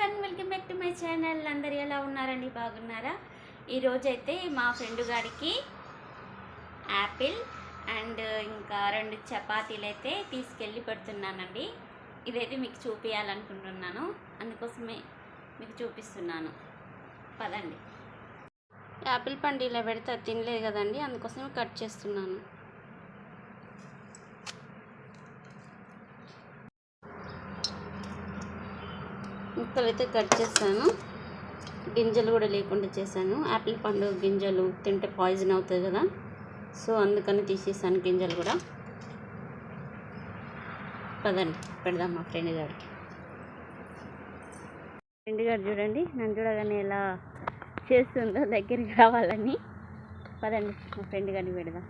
One welcome back to my channel అందరు ఎలా ఉన్నారండి? బాగున్నారా? ఈరోజైతే మా ఫ్రెండ్ గారికి యాపిల్ అండ్ ఇంకా రెండు చపాతీలు అయితే తీసుకెళ్ళి పెడుతున్నానండి. ఇదైతే మీకు చూపించాలనుకుంటున్నాను అందుకోసమే మీకు చూపిస్తున్నాను. పదండి. యాపిల్ పండు ఇలా పెడితే తినలేదు కదండి అందుకోసమే కట్ చేస్తున్నాను. ముక్కలైతే కట్ చేస్తాను. గింజలు కూడా లేకుండా చేశాను. యాపిల్ పండు గింజలు తింటే పాయిజన్ అవుతుంది కదా. సో అందుకని తీసేసాను గింజలు కూడా. పదండి పెడదాం మా ఫ్రెండ్ గారికి ఫ్రెండ్ గారు చూడండి నన్ను చూడగానే ఎలా చేస్తుందో దగ్గరికి రావాలని. పదండి మా ఫ్రెండ్ గారిని పెడదాం.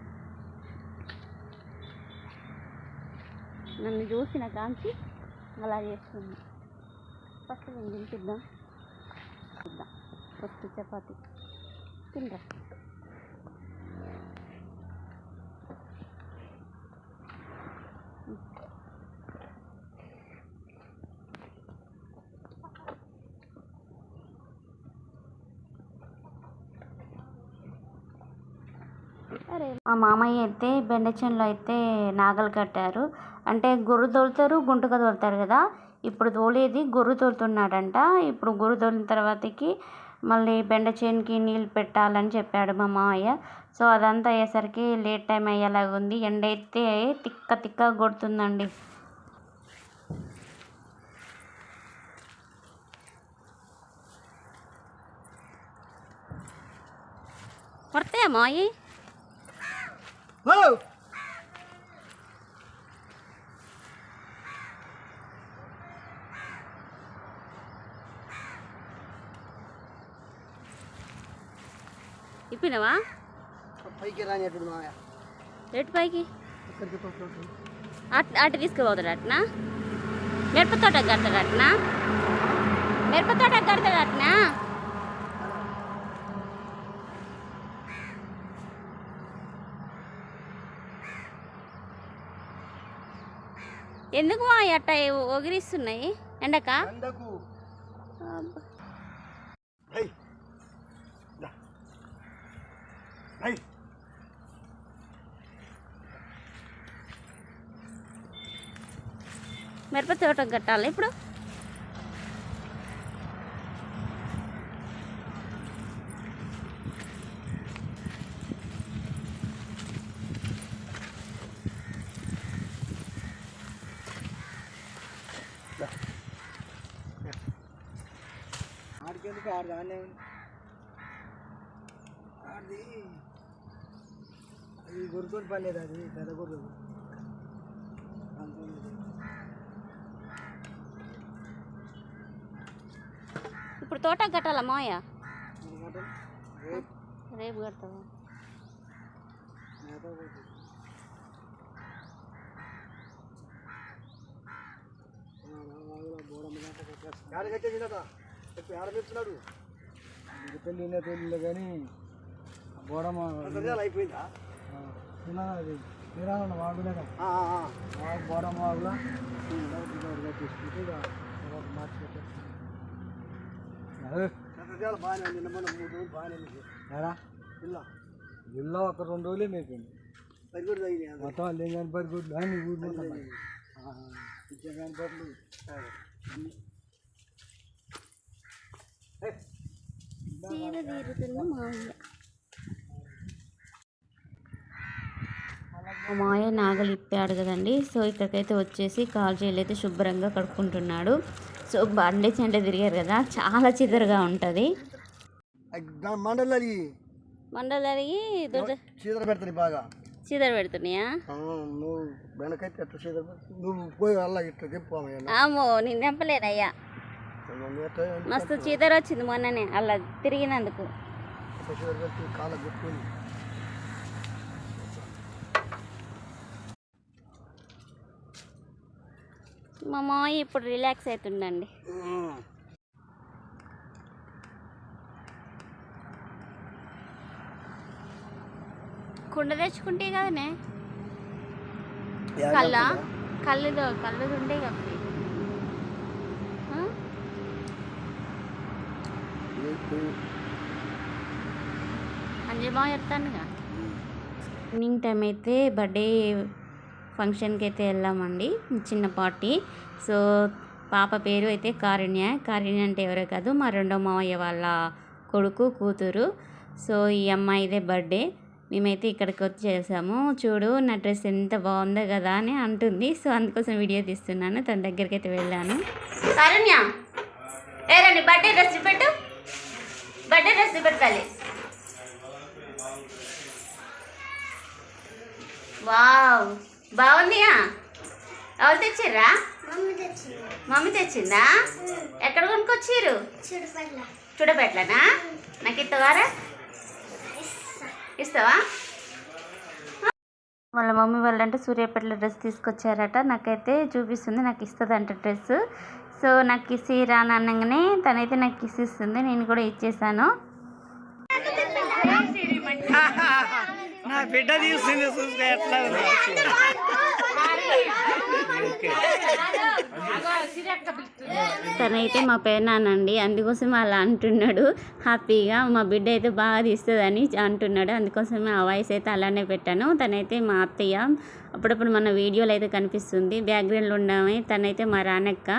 నన్ను చూసిన కాంచి అలా చేస్తుంది. ఫస్ట్ నేను తినిపిద్దాం చూద్దాం ఫస్ట్ చపాతి. తినరా? మా మామయ్య అయితే బెండచెన్లో అయితే నాగలు కట్టారు. అంటే గొర్రు తోలుతారు గుంటుక తోలుతారు కదా. ఇప్పుడు తోలేది గొర్రు తోలుతున్నాడంట. ఇప్పుడు గొర్రు తోలిన తర్వాతకి మళ్ళీ బెండ చేనుకి నీళ్ళు పెట్టాలని చెప్పాడు మా మామయ్య. సో అదంతా అయ్యేసరికి లేట్ టైం అయ్యేలాగా ఉంది. ఎండ అయితే తిక్క తిక్క కొడుతుందండి. కొడతాయా మాయి ఇప్పినవా? పైకి రానిట్టు మాయ ఎటు పైకి? అట్ అటు తీసుకుపోతాడు అట్నా? మిరప తోట కడతాడు అట్నా? మిరప తోట కడతాడు అట్నా? ఎందుకు మా అట్ట ఒగిరిస్తున్నాయి? ఎండక? మిరప తోట కట్టాలి ఇప్పుడు? ఆడికెందుకు ఆడు దాన్నే ఆడిది. అది గుర్తుని పర్లేదు అది పెద్ద గుర్తు ఇప్పుడు తోట కట్టాలా మాయ రేపు. కడతావా? ఆడకైతే తినదా చెప్పి ఆడపిస్తున్నాడు పెళ్ళి నిన్న పెళ్ళి కానీ బోడమ్మ అయిపోయిందా? తినాలన్న వాడులేదా వాడు బోడమ్మ వాగులా తీసుకుంటే మార్చి బాగానే నిన్న మొన్న మూడు రోజులు బాగానే ఇల్లా ఇల్లు ఒక రెండు రోజులే మీకు పరిగుడు తగినాయి మొత్తం లింగాని పరిగుడ్లు అని ఊరు మొత్తం ఇచ్చేగాని పట్లు చీర తీరుతున్న మామయ్య మా మాయ నాగలు ఇప్పాడు కదండి. సో ఇక్కడికైతే వచ్చేసి కాలు చేతులు అయితే శుభ్రంగా కడుక్కుంటున్నాడు. సో బండి చెంట తిరిగారు కదా చాలా చిదరగా ఉంటుంది. మండలరిగి దొడ్డ చీదర పెడతాను బాగా? చీదర పెడుతున్నాయా? నువ్వు వెనకైతే? నువ్వు పోయి అలా ఇట్లా చెప్పు నేను తెంపలేనయ్యా. మస్తు చీదర వచ్చింది మొన్ననే అలా తిరిగినందుకు. కాళ్ళ మా మాయ ఇప్పుడు రిలాక్స్ అవుతుండండి. కుండ తెచ్చుకుంటే కదనే? కళ్ళ? కళ్ళుదో కళ్ళుది ఉండే కాబట్టి ఆ? అంజయ్ బాగా చెప్తానుగా ఈవినింగ్ టైం అయితే బర్త్డే ఫంక్షన్కి అయితే వెళ్ళామండి చిన్న పార్టీ. సో పాప పేరు అయితే కారుణ్య. కారుణ్య అంటే ఎవరో కాదు మా రెండో మావయ్య వాళ్ళ కొడుకు కూతురు. సో ఈ అమ్మాయిదే బర్త్డే. మేమైతే ఇక్కడికి వచ్చి చేసాము. చూడు నా డ్రెస్ ఎంత బాగుందో కదా అని అంటుంది. సో అందుకోసం వీడియో తీస్తున్నాను. తన దగ్గరికి అయితే వెళ్ళాను. కారుణ్య! ఏరండి బర్త్డే డ్రెస్ చూపెట్టు. బర్త్డే డ్రెస్ చూపెట్టాలి వావ్ బాగుందిగా? ఎవరు తెచ్చిర్రా? మమ్మీ తెచ్చింది. ఎక్కడ కొనుక్కొచ్చిర్రు? చూడపట్ల చూడబెట్లనా నాకు ఇస్తావారా? ఇస్తావా? వాళ్ళ మమ్మీ వాళ్ళంటే సూర్యాపేటలో డ్రెస్ తీసుకొచ్చారట. నాకైతే చూపిస్తుంది నాకు ఇస్తుందంట డ్రెస్ సో నాకు ఇసిరా అని అనగానే తనైతే నాకు కిస్ ఇస్తుంది నేను కూడా ఇచ్చేసాను. నా బిడ్డ ఎట్లా తనైతే మా పేరునానండి అందుకోసం అలా అంటున్నాడు. హ్యాపీగా మా బిడ్డ అయితే బాగా తీస్తుందని అంటున్నాడు అందుకోసమే ఆ వాయిస్ అయితే అలానే పెట్టాను. తనైతే మా అత్తయ్య అప్పుడప్పుడు మన వీడియోలో అయితే కనిపిస్తుంది. బ్యాక్గ్రౌండ్లో ఉండమే తనైతే మా రానక్క.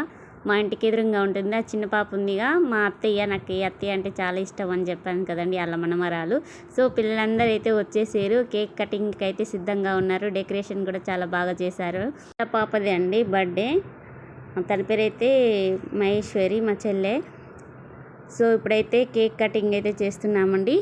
మా ఇంటికి ఎదురుగా ఉంటుంది. ఆ చిన్న పాప ఉందిగా. మా అత్తయ్య నాకు ఈ అత్తయ్య అంటే చాలా ఇష్టం అని చెప్పాను కదండి అల్ల మనమరాలు. సో పిల్లలందరూ అయితే వచ్చేసారు. కేక్ కటింగ్కి అయితే సిద్ధంగా ఉన్నారు. డెకరేషన్ కూడా చాలా బాగా చేశారు. పాపది పాపదే అండి బర్త్డే. తన పేరైతే మహేశ్వరి మా చెల్లె. సో ఇప్పుడైతే కేక్ కటింగ్ అయితే చేస్తున్నామండి.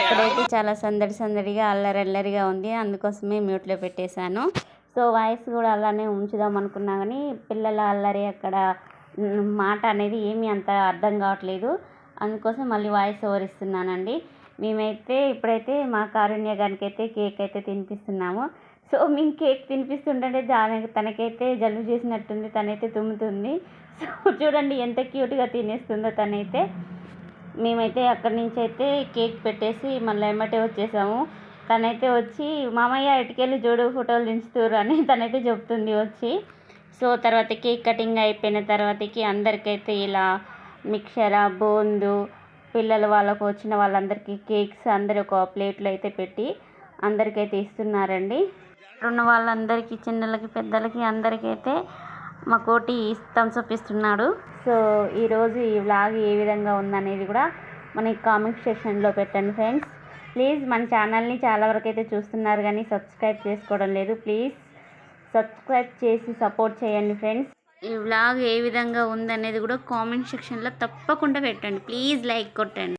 ఇక్కడైతే చాలా సందడి సందడిగా అల్లరి అల్లరిగా ఉంది. అందుకోసమే మ్యూట్లో పెట్టేశాను. సో వాయిస్ కూడా అలానే ఉంచుదాం అనుకున్నా కానీ పిల్లల అల్లరి అక్కడ మాట అనేది ఏమీ అంత అర్థం కావట్లేదు. అందుకోసం మళ్ళీ వాయిస్ ఓవర్ ఇస్తున్నానండి. మేమైతే ఇప్పుడైతే మా కారుణ్య గారికి అయితే కేక్ అయితే తినిపిస్తున్నాము. సో మేము కేక్ తినిపిస్తుంటే దానికి తనకైతే జలుబు చేసినట్టుంది తనైతే తుమ్ముతుంది. సో చూడండి ఎంత క్యూట్గా తినేస్తుందో తనైతే. మేమైతే అక్కడి నుంచి అయితే కేక్ పెట్టేసి మళ్ళీ ఎమ్మటే వచ్చేసాము. తనైతే వచ్చి మామయ్య ఇటుకెళ్ళి జోడు ఫోటోలు దించుతురు అని తనైతే చెప్తుంది వచ్చి. సో తర్వాత కేక్ కటింగ్ అయిపోయిన తర్వాతకి అందరికైతే ఇలా మిక్చర బోందు పిల్లలు వాళ్ళకు వచ్చిన వాళ్ళందరికీ కేక్స్ అందరు ఒక ప్లేట్లో అయితే పెట్టి అందరికైతే ఇస్తున్నారండి. ఉన్న వాళ్ళందరికీ చిన్నలకి పెద్దలకి అందరికైతే మా కోటి థమ్స్అప్ ఇస్తున్నాడు. సో ఈరోజు ఈ వ్లాగ్ ఏ విధంగా ఉందనేది కూడా మనకి కామెంట్ సెక్షన్లో పెట్టండి ఫ్రెండ్స్. ప్లీజ్ మన ఛానల్ని చాలా వరకు అయితే చూస్తున్నారు కానీ సబ్స్క్రైబ్ చేసుకోవడం లేదు. ప్లీజ్ సబ్స్క్రైబ్ చేసి సపోర్ట్ చేయండి ఫ్రెండ్స్. ఈ వ్లాగ్ ఏ విధంగా ఉందనేది కూడా కామెంట్ సెక్షన్లో తప్పకుండా పెట్టండి. ప్లీజ్ లైక్ కొట్టండి.